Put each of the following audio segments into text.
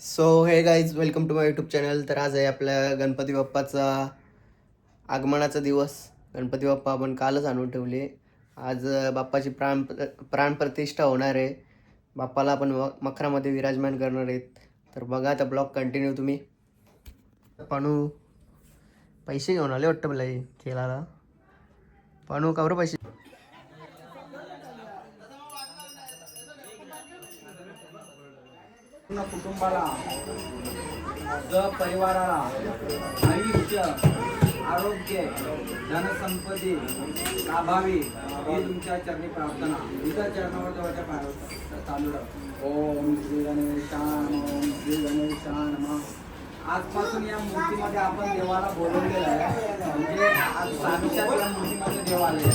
So hey guys welcome to my YouTube channel तर आज आहे आपल्या गणपती बाप्पाचा आगमनाचा दिवस. गणपती बाप्पा आपण कालच आणून ठेवले. आज बाप्पाची प्राण प्राणप्रतिष्ठा होणार आहे. बाप्पाला आपण म- मखरामध्ये विराजमान करणार आहेत. तर बघा आता ब्लॉग कंटिन्यू तुम्ही. पाणू पैसे घेऊन आले वाटतं मला हे खेळायला. पाणू का बरं पैसे? पूर्ण कुटुंबाला ज परिवाराला आयुष्य आरोग्य धनसंपत्ती लाभावी ही तुमच्या चरणी प्रार्थना. इतर चरणावर जवळच्या चालू ओम श्री गणेशान ओम श्री गणेशान आजपासून या मूर्तीमध्ये आपण देवाला बोलवलेलं आहे. म्हणजे आज साक्षात या मूर्तीमध्ये देव आले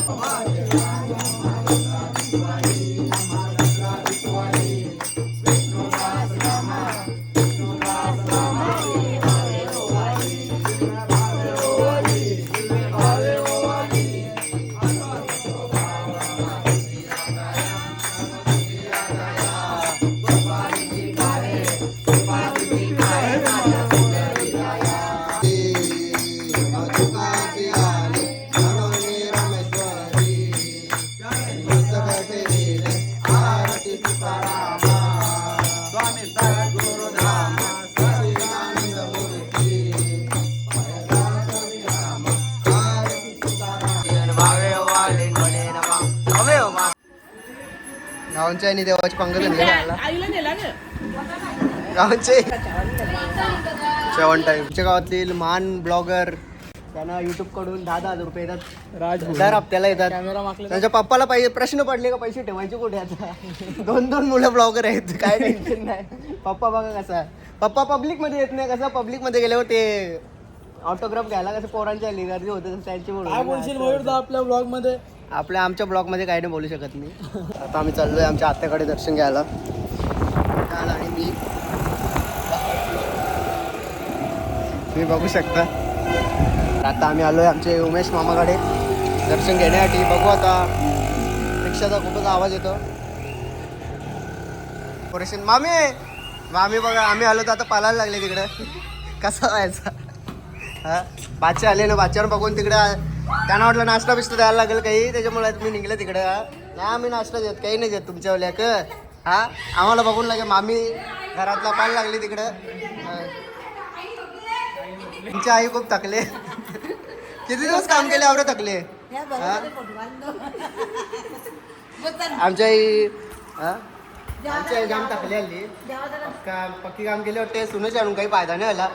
गावांच्या आणि देवाची पंगत गावांचे जेवण टाईम आमच्या गावातील महान ब्लॉगर त्यांना युट्यूबकडून दहा दहा हजार रुपये येतात. राज दर हप्त्याला येतात. त्यांच्या पप्पाला पाहिजे प्रश्न पडले का पैसे ठेवायचे कुठे आता? दोन दोन मुलं ब्लॉगर आहेत काय टेन्शन नाही. पप्पा बघा कसा. पप्पा पब्लिकमध्ये येत नाही कसं पब्लिकमध्ये गेल्यावर ते ऑटोग्राफ घ्यायला कसं पोरांच्या गर्दी होते त्यांची बोलशील आपल्या ब्लॉगमध्ये? आपल्या आमच्या ब्लॉगमध्ये काही नाही बोलू शकत मी. आता आम्ही चाललोय आमच्या आत्याकडे दर्शन घ्यायला. आणि मी. तुम्ही बघू शकता. आता आम्ही आलो आहे आमचे उमेश मामाकडे. दर्शन घेण्यासाठी. बघू आता रिक्षाचा खूपच आवाज येतो. पुरेशीन मामी! मामी बघा आम्ही आलो तर आता पालायला लागले तिकडे. कसा व्हायचा? हा? बाचे आले ना बादशावर बघून तिकडे त्यांना वाटलं नाश्ता बिस्ता द्यायला लागेल काही. त्याच्यामुळे मी निघले तिकडे. नाही आम्ही नाश्ता देत काही नाही देत तुमच्या क? हा? आम्हाला बघून लागे मामी घरातला पाहायला लागली तिकडं. तुमची आई खूप थकले. किती दिवस काम केले आवडे थकले? हा? आमच्या आई हा? आमच्या आई जाम थकली हल्ली काम पक्की काम केले वाटते सुनच आणून काही फायदा नाही आला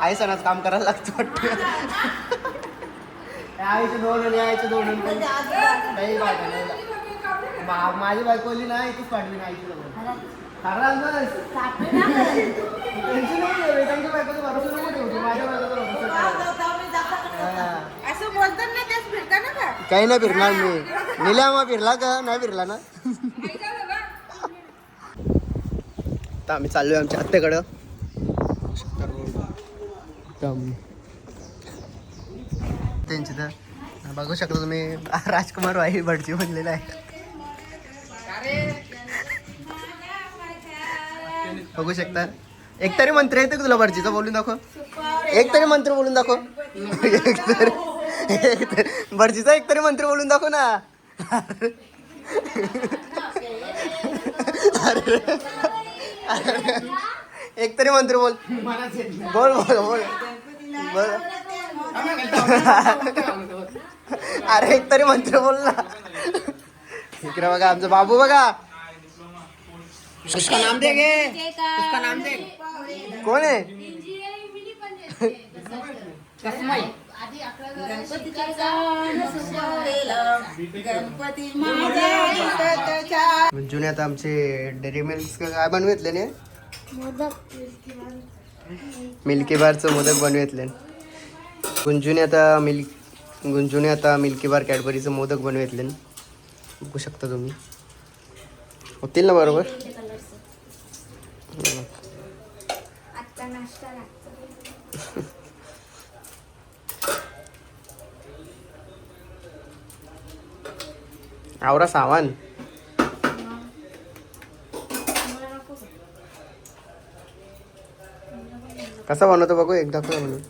आई सणाच काम करायला लागतं वाटतं. आईचे दोन आणि आईचे दोन आणि काही काही फायदा नाही आला. मा- माझी बायकोली ना इथेच पाठवी ना आईची जवळ खरं टेन्शन नको घेऊ वेदांच्या बायकोचा भरोसा नको ठेवू तू. माझ्या बायकोचा भरोसा ठेव. हा. असं बोलतात ना तेच फिरताना का काही नाही फिरणार मी. निल्या मग फिरला का? नाही फिरला ना? आता आम्ही चाललोय आमच्या आत्याकडं त्यांची तर बघू शकता तुम्ही राजकुमार वाई भटजी बनलेला आहे. बघू शकता. एक तरी मंत्र येते का तुला भटजीचा? बोलून दाखव. एक तरी मंत्र बोलून दाखव. एक तरी एक तरी भटजीचा एक तरी मंत्र बोलून दाखव ना. अरे अरे. एक तरी मंत्र बोल. बोल बोल बोल. बोल. अरे एक तरी मंत्र बोल ना. इकडे बघा आमचा बाबू बघा. उसका नाम दे गे उसका नाम दे कोण आहे? जुने आता आमचे डेअरी मिल्क काय बनवितले ने? मिल्की बारचं मोदक बनवितले गुंजूने आता मिल्क गुंजूने आता मिल्की बार कॅडबरीचं मोदक बनवितले बघू शकता तुम्ही. होतील ना बरोबर आत्ता नाश्ता लागतो आवरा सामान. कसा बनवतो बघू एकदा दाखव म्हणून.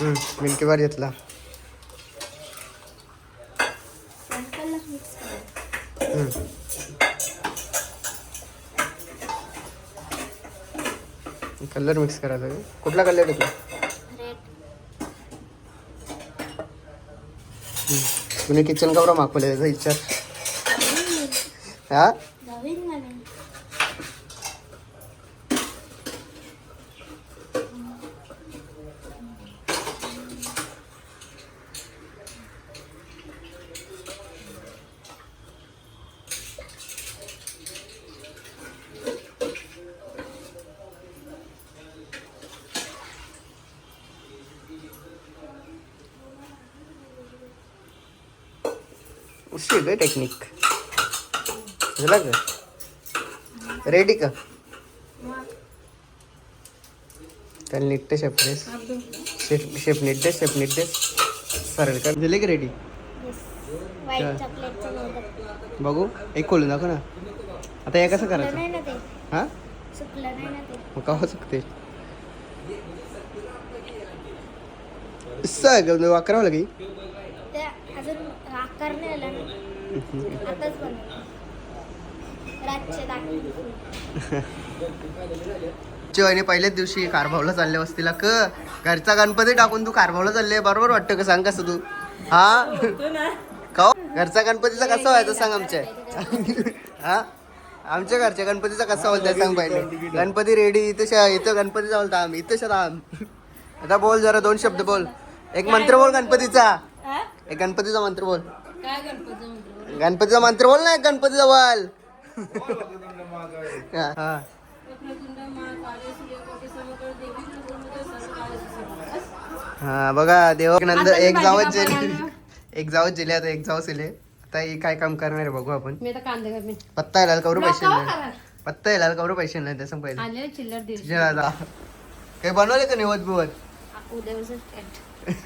हम्म, मिल्की बार घेतला. कलर मिक्स करायचा कुठला कलर घेतला? तुम्ही किचन कवर मागवले जायचं इच्छा हा? नवीन नवीन उशी काय टेक्निक झाला का? रेडी का? त्याला नीट शेपनेस शेप शेप नीट दे शेप नीट दे. सरळ कर. झाले का रेडी बघू. एक खोलून दाखव ना. आता हे कसं करायचं? हा? मग का चुकते सगळं वाकरावं लागे आताच चिवाने पहिल्याच दिवशी कारभावला चालल्या वस्तीला. क घरचा गणपती टाकून तू कारभावला चालले बरोबर वाटतं का? सांग कसं तू. हा? का हो? घरचा गणपतीचा कसा व्हायचा सांग आमच्या. हा? आमच्या घरच्या गणपतीचा कसा बोलताय सांग पहिले. गणपती रेडी इथं शा- इथं गणपतीचा बोलता आम्ही इथं शा राम आता बोल जरा दोन शब्द बोल. एक मंत्र बोल गणपतीचा. एक गणपतीचा मंत्र बोल. गणपतीचा मंत्र बोल ना गणपतीचा बोल. हा, बघा देवानंद एक जावच एक जावच गेले आता एक जावच गेले आता हे काय काम करणार आहे बघू आपण. मी आता कांदे करणे पत्ता येईल करू पैसे नको नाही. पत्ता येईल करू पैसे नाही तसं पहिले. आलेले चिल्लर दीडशे तुझ्या दादा काही बनवले का निवत बिवत उद्या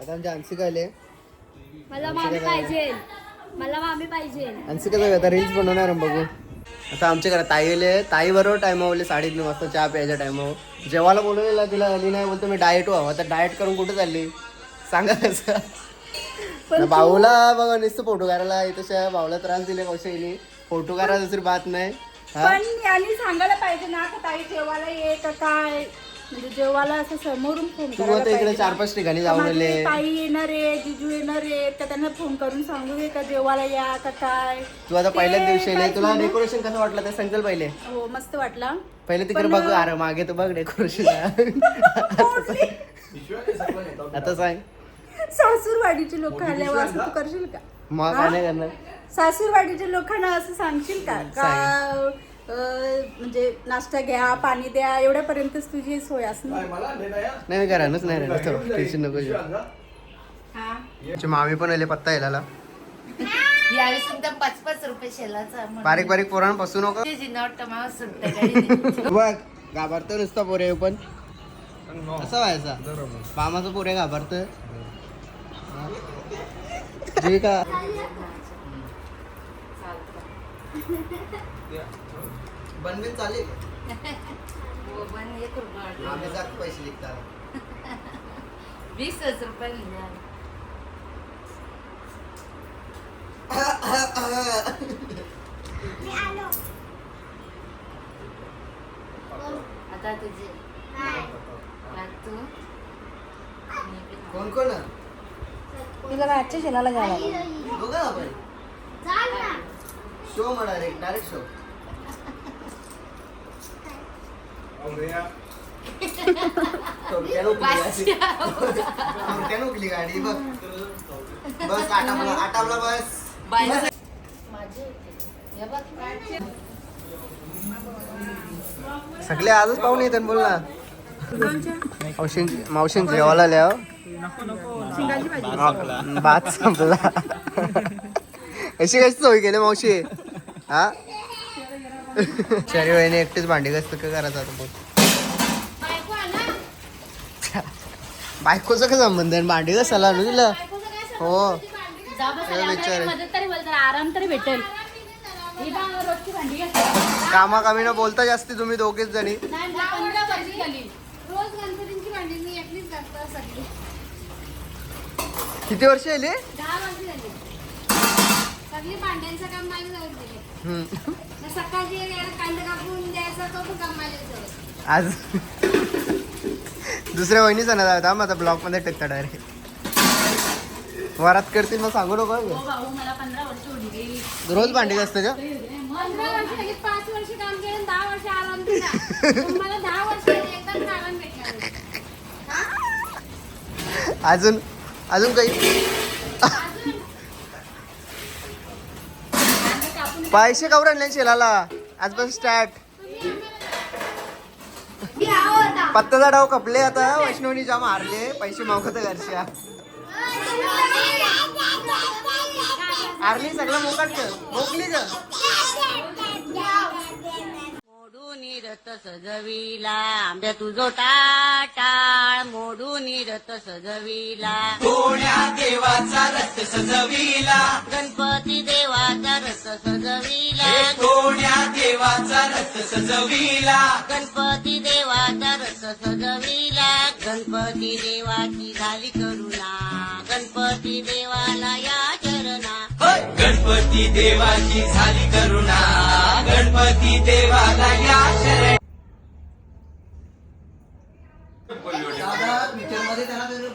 आता आमच्या अन्सिका आले मला मामी पाहिजे. मला मामी पाहिजे. अन्सिका जाऊ आता रील्स बनवणार आहे बघू. आता आमच्या घरात ताई आले ताई बरोबर टायमावले साडेतीन वाजता चहा प्यायच्या टायमावर जेवायला बोलवलेला तिला आली नाही बोलतो मी डाएट व्हावं आता डाएट करून कुठे चालली? सांगा कसं? भाऊला बघा नुसतं फोटो काढायला इथं भाऊला त्रास दिले कौशली फोटो काढायला दुसरी बात नाही. पण यांनी सांगायला पाहिजे ना का ताई जेवायला ये का काय? म्हणजे जेवायला असं समोरून फोन तू आता इकडे चार. पाच ठिकाणी जाऊन आले. ताई येणार आहे जिजू येणार आहे तर त्यांना फोन करून सांगू दे का जेवायला या का काय? तू आता पहिल्याच ते दिवशी आले. तुला? डेकोरेशन कसं वाटलं ते सांगेल पहिले. हो मस्त वाटला. पहिले तिकडे बघ अरे मागे तर बघ डेकोरेशन आता सांग. सासूरवाडीचे लोक आल्यावर असं तू करशील का? मग काय नाही करणार सासूरवाडीच्या लोकांना असं सांगशील का? म्हणजे नाश्ता घ्या पाणी द्या एवढ्यापर्यंतच तुझी सोय असणार. नाही मी घरानच नाही राहिलं टेन्शन नको घेऊ. हा? मामी पण आले पत्ता यायला. सुद्धा पाच पाच रुपये शेलाचा बारीक बारीक पोरांना फसू नको. बघ घाबरतो नुसता पोरे पण. असं व्हायचा? मामाचं पोरे घाबरत. जे का बनवीन चालेल. एक रुपये आम्ही जात पैसे निघतात वीस रुपये लिहा आता तुझे. तू कोण कोण? तिला रातच्या शेलाला घ्यायला बघा आपण शो म्हणा डायरेक्ट डायरेक्ट शो उकली गाडी. बघ. बस आटापला आटापला बस. माझे बघ सगळे आजच पाहून येतात बोल ना. मावशींची मावशींची जेवायला आल्या हो. हा, भात संपला. अशी कशी सोय केली मावशी? हा? शरी वहिनी एकटीच भांडी कसं का करायचं आता बोल बायकोचा का संबंध आहे? भांडी कशाला आणू तुला. हो. विचार आराम तरी भेटेल बोलता जास्ती तुम्ही दोघेच जणी. किती वर्ष झाली. सगळी भांड्यांचं काम माझ्या जवळ दिले हम्म. मग सकाळची याला कांदा कापून द्यायचा तो पण काम माझ्या जवळ आज दुसऱ्या वहिनीचा ना जाता मग आता ब्लॉकमध्ये टेकता डायरेक्ट वरात करतील मग सांगू नको. हं. रोज भांडी असतं का? पंधरा वर्ष झाली पाच वर्ष काम केलं आणि दहा वर्ष आराम दिला पण मला दहा वर्ष झाली, एकदम आराम भेटला. नाही. अजून अजून काही? पैसे कवर आणले शेलाला? आजपासून स्टार्ट पत्ताचा डाव कपले आता वैष्णवनी जाम हारले पैसे मागत घरच्या. हारली सगळं मोकाट मोकली ग रथ सजविला. आंब्या तुझो टाटाळ मोडून रथ सजविला. देवाचा रथ सजविला? गणपती देवाचा रथ सजविला. कोण्या देवाचा रथ सजविला? गणपती देवाचा रथ सजविला. गणपती देवाची झाली करुणा. गणपती देवाला या चरणा. गणपती देवाची झाली करुणा. गणपती देवाला या शरण दादा त्यांना